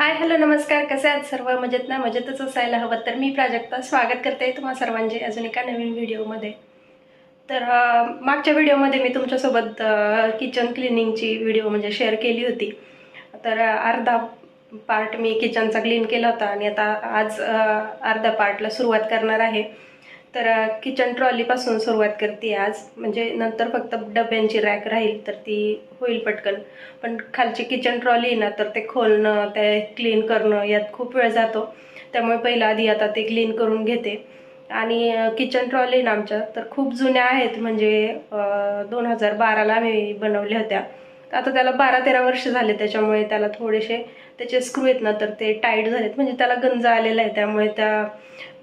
Hi hello नमस्कार. कसे आहात सर्व? मजेत ना? मजेतच असायला हवं तर मी प्राजक्ता स्वागत करते तुम्हा सर्वांचे अजून एका नवीन व्हिडिओमध्ये. तर मागच्या व्हिडिओमध्ये मी तुमच्यासोबत किचन क्लिनिंगची व्हिडिओ म्हणजे शेअर केली होती. तर अर्धा पार्ट मी किचनचा क्लीन केला होता आणि आता आज अर्धा पार्टला सुरुवात करणार आहे. तर किचन ट्रॉलीपासून सुरुवात करते आज. म्हणजे नंतर फक्त डब्यांची रॅक राहील तर ती होईल पटकन. पण खालची किचन ट्रॉली आहे ना तर ते खोलणं ते क्लीन करणं यात खूप वेळ जातो. त्यामुळे पहिलं आधी आता ते क्लीन करून घेते. आणि किचन ट्रॉली ना आमच्या तर खूप जुन्या आहेत. म्हणजे दोन हजार बाराला आम्ही बनवल्या होत्या. तर आता त्याला बारा तेरा वर्ष झाले त्याच्यामुळे त्याला थोडेसे त्याचे स्क्रू आहेत ना तर ते टाईट झालेत. म्हणजे त्याला गंज आलेला आहे त्यामुळे त्या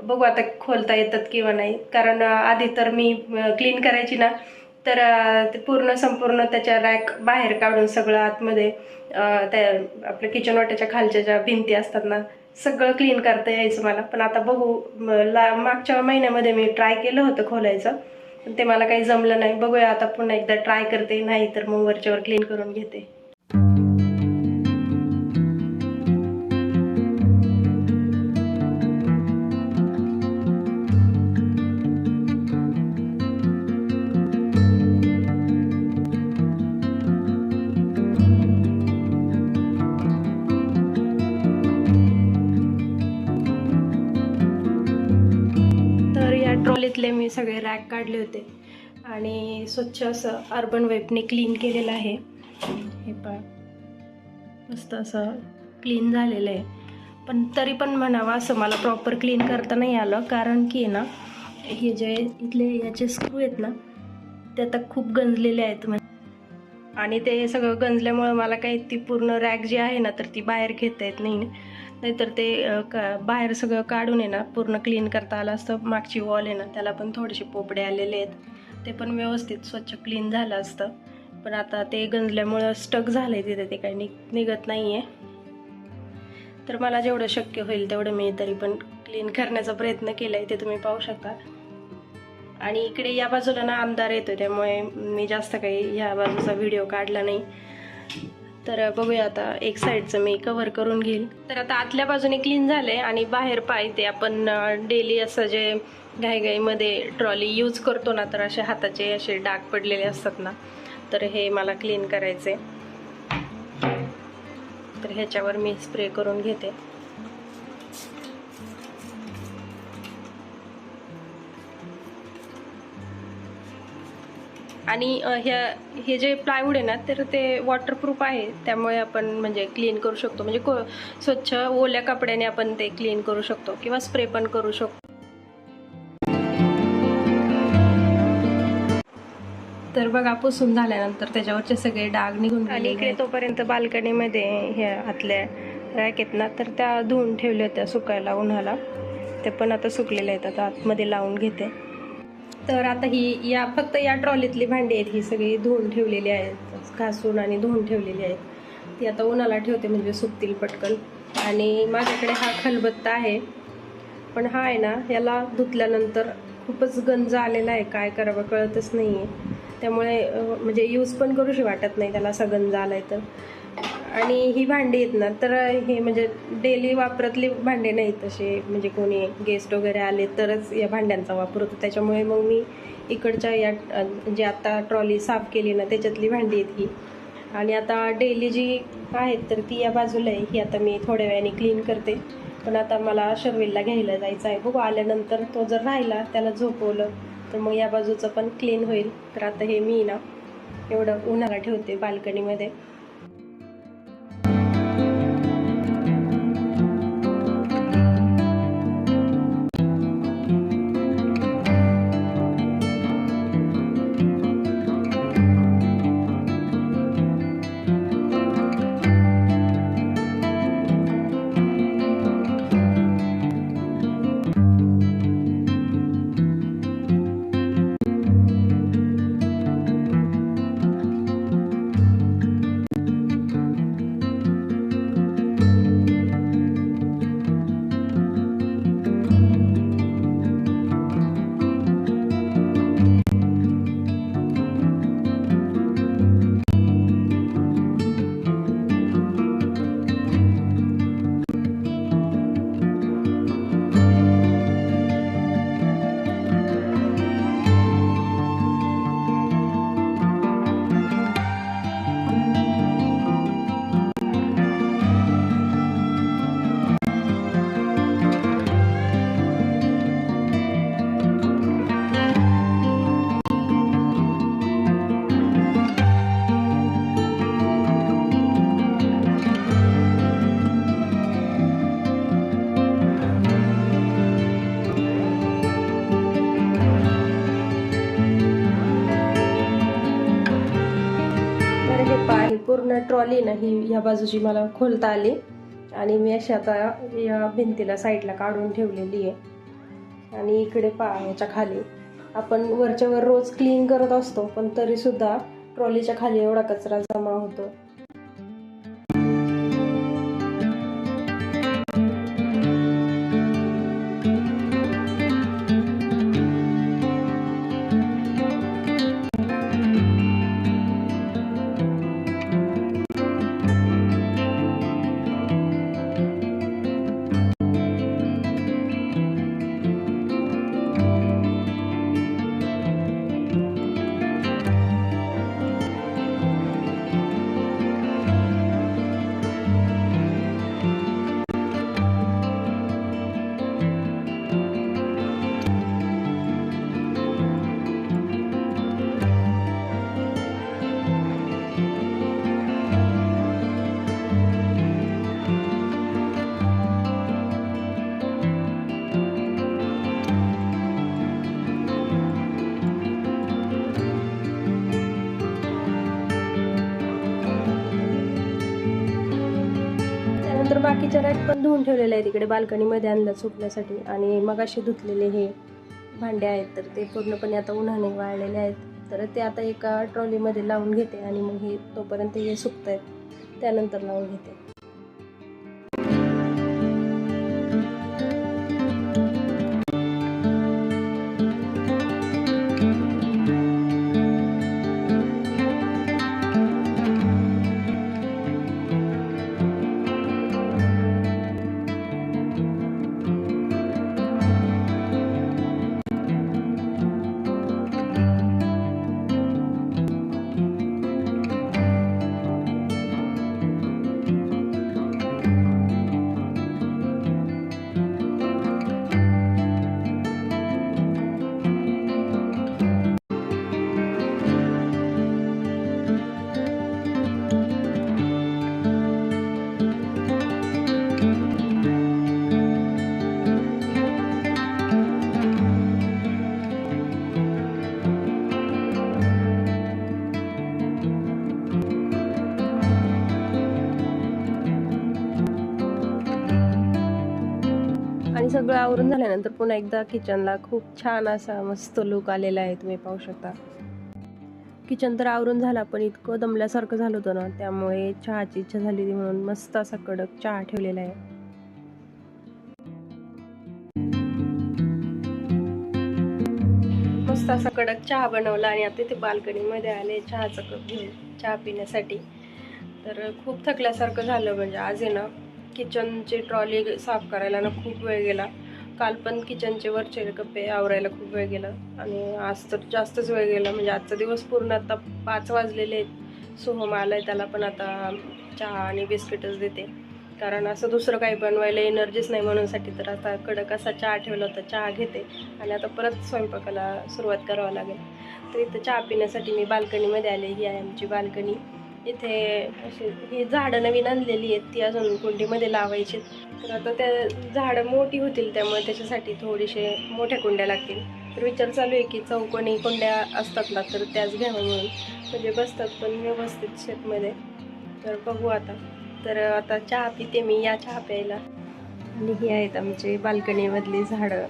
बघू आता खोलता येतात किंवा नाही. कारण आधी तर मी क्लीन करायची ना तर ते पूर्ण संपूर्ण त्याच्या रॅक बाहेर काढून सगळं आतमध्ये त्या आपल्या किचन वाट्याच्या खालच्या ज्या भिंती असतात ना सगळं क्लीन करता यायचं मला. पण आता बघू ला मागच्या महिन्यामध्ये मी ट्राय केलं होतं खोलायचं. पण ते मला काही जमलं नाही. बघूया आता पुन्हा एकदा ट्राय करते. नाही तर मग वरच्यावर क्लीन करून घेते. ट्रॉलीतले मी सगळे रॅक काढले होते. आणि स्वच्छ असं अर्बन वेबने क्लीन केलेलं आहे. हे पण मस्त असं क्लीन झालेलं आहे. पण तरी पण म्हणावं असं मला प्रॉपर क्लीन करता नाही आलं. कारण की ना हे जे इथले याचे स्क्रू आहेत ना ते आता खूप गंजलेले आहेत म्हणजे आणि ते सगळं गंजल्यामुळं मला काही ती पूर्ण रॅक जी आहे ना तर ती बाहेर घेता येत नाही. नाहीतर ते का बाहेर सगळं काढून आहे ना पूर्ण क्लीन करता आलं असतं. मागची वॉल आहे ना त्याला पण थोडेसे पोपडे आलेले आहेत. ते पण व्यवस्थित स्वच्छ क्लीन झालं असतं. पण आता ते गंजल्यामुळं स्टक झालं आहे तिथे ते काही निघ निघत नाही आहे तर मला जेवढं शक्य होईल तेवढं मी तरी पण क्लीन करण्याचा प्रयत्न केला आहे ते तुम्ही पाहू शकता. आणि इकडे या बाजूला ना आमदार येतो त्यामुळे मी जास्त काही ह्या बाजूचा व्हिडिओ काढला नाही. तर बघूया आता एक साईडचं मी कव्हर करून घेईल. तर आता आतल्या बाजूने क्लीन झाले आणि बाहेर पाय ते आपण डेली असं जे घाईघाईमध्ये ट्रॉली यूज करतो ना तर असे हाताचे असे डाग पडलेले असतात ना तर हे मला क्लीन करायचे तर ह्याच्यावर मी स्प्रे करून घेते. आणि ह्या हे जे प्लायवूड आहे ना तर ते वॉटरप्रूफ आहे. त्यामुळे आपण म्हणजे क्लीन करू शकतो. म्हणजे को स्वच्छ ओल्या कपड्याने आपण ते क्लीन करू शकतो किंवा स्प्रे पण करू शकतो तर बघा पुसून झाल्यानंतर त्याच्यावरचे सगळे डाग निघून आणि इकडे तोपर्यंत बाल्कनीमध्ये ह्या आतल्या रॅक आहेत ना तर त्या धुवून ठेवल्या होत्या सुकायला उन्हाला. ते पण आता सुकलेल्या आहेत. आता आतमध्ये लावून घेते. तर आता ही या फक्त या ट्रॉलीतली भांडी आहेत ही सगळी धुवून ठेवलेली आहेत घासून आणि धुवून ठेवलेली आहेत. ती आता उन्हाला ठेवते म्हणजे सुकतील पटकन. आणि माझ्याकडे हा खलबत्ता आहे. पण हा आहे ना याला धुतल्यानंतर खूपच गंज आलेला आहे काय करावं कळतच नाही आहे त्यामुळे म्हणजे यूज पण करूशी वाटत नाही त्याला असा गंज आला आहे तर. आणि ही भांडी आहेत ना तर हे म्हणजे डेली वापरातली भांडे नाहीत तसे म्हणजे कोणी गेस्ट वगैरे आले तरच या भांड्यांचा वापर होतो. त्याच्यामुळे मग मी इकडच्या या जे आता ट्रॉली साफ केली ना त्याच्यातली भांडी आहेत ही. आणि आता डेली जी आहेत तर ती या बाजूला आहे. ही आता मी थोड्या वेळाने क्लीन करते. पण आता मला शर्वेलला घ्यायला जायचं आहे. बघू आल्यानंतर तो जर राहिला त्याला झोपवलं तर मग या बाजूचं पण क्लीन होईल. तर आता हे मी ना एवढं उन्हाला ठेवते बाल्कनीमध्ये. ट्रॉली ना ही ह्या बाजूची मला खोलता आली. आणि मी अशी आता या भिंतीला साईडला काढून ठेवलेली आहे. आणि इकडे पा याच्या खाली. आपण वरच्यावर रोज क्लीन करत असतो पण तरीसुद्धा ट्रॉलीच्या खाली एवढा कचरा जमा होतो. त्यानंतर बाकीच्या रॅक पण धुवून ठेवलेले आहेत तिकडे बाल्कनीमध्ये आणलं सुकण्यासाठी आणि मग असे धुतलेले हे भांडे आहेत तर ते पूर्णपणे आता उन्हाने वाळलेले आहेत. तर ते आता एका ट्रॉलीमध्ये लावून घेते आणि मग हे तोपर्यंत हे सुकत आहेत त्यानंतर लावून घेते. आणि सगळं आवरून झाल्यानंतर पुन्हा एकदा किचनला खूप छान असा मस्त लुक आलेला आहे तुम्ही पाहू शकता. किचन तर आवरून झाला पण इतकं दमल्यासारखं झालं होतं ना त्यामुळे चहाची इच्छा झाली होती म्हणून मस्त असा कडक चहा ठेवलेला आहे. मस्त असा कडक चहा बनवला आणि आता इथे बाल्कनीमध्ये आले चहाचा कप घेऊन चहा पिण्यासाठी. तर खूप थकल्यासारखं झालं म्हणजे आज आहे ना किचनची ट्रॉली साफ करायला ना खूप वेळ गेला. काल पण किचनचे वरचे कप्पे आवरायला खूप वेळ गेला. आणि आज तर जास्तच वेळ गेला. म्हणजे आजचा दिवस पूर्ण आता पाच वाजलेले आहेत. सोहम आलाय त्याला पण आता चहा आणि बिस्किटच देते. कारण असं दुसरं काही बनवायला एनर्जीच नाही म्हणूनसाठी. तर आता कडक असा चहा ठेवला होता चहा घेते. आणि आता परत स्वयंपाकाला सुरुवात करावं लागेल. तर इथं चहा पिण्यासाठी मी बाल्कनीमध्ये आले ही आहे आमची बाल्कनी. इथे अशी ही झाडं नवीन आणलेली आहेत ती अजून कुंडीमध्ये लावायची तर आता त्या झाडं मोठी होतील त्यामुळे त्याच्यासाठी थोडीशे मोठ्या कुंड्या लागतील. तर विचार चालू आहे की चौकोनी कुंड्या असतात ना तर त्याच घ्यावं म्हणून. म्हणजे बसतात पण व्यवस्थित शेतमध्ये. तर बघू आता. तर आता चहा पिते मी या चहा प्यायला. आणि ही आहेत आमची बाल्कनीमधली झाडं.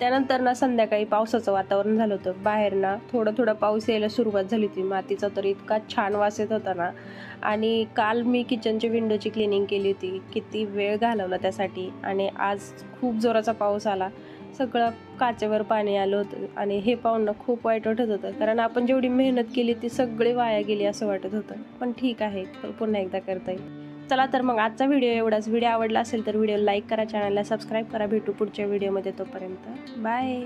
त्यानंतर ना संध्याकाळी पावसाचं वातावरण झालं होतं. बाहेर ना थोडं थोडं पाऊस यायला सुरुवात झाली होती. मातीचा तर इतका छान वास येत होता ना. आणि काल मी किचनच्या विंडोची क्लिनिंग केली होती. किती वेळ घालवला त्यासाठी. आणि आज खूप जोराचा पाऊस आला. सगळं काचेवर पाणी आलं होतं. आणि हे पाहून ना खूप वाईट वाटत होतं. कारण आपण जेवढी मेहनत केली ती सगळी वाया गेली असं वाटत होतं. पण ठीक आहे. पुन्हा एकदा करता येईल. चला तर मग आजचा व्हिडिओ एवढाच. व्हिडिओ आवडला असेल तर व्हिडिओ लाईक करा चॅनलला सबस्क्राईब करा. भेटू पुढच्या व्हिडिओमध्ये तोपर्यंत. बाय.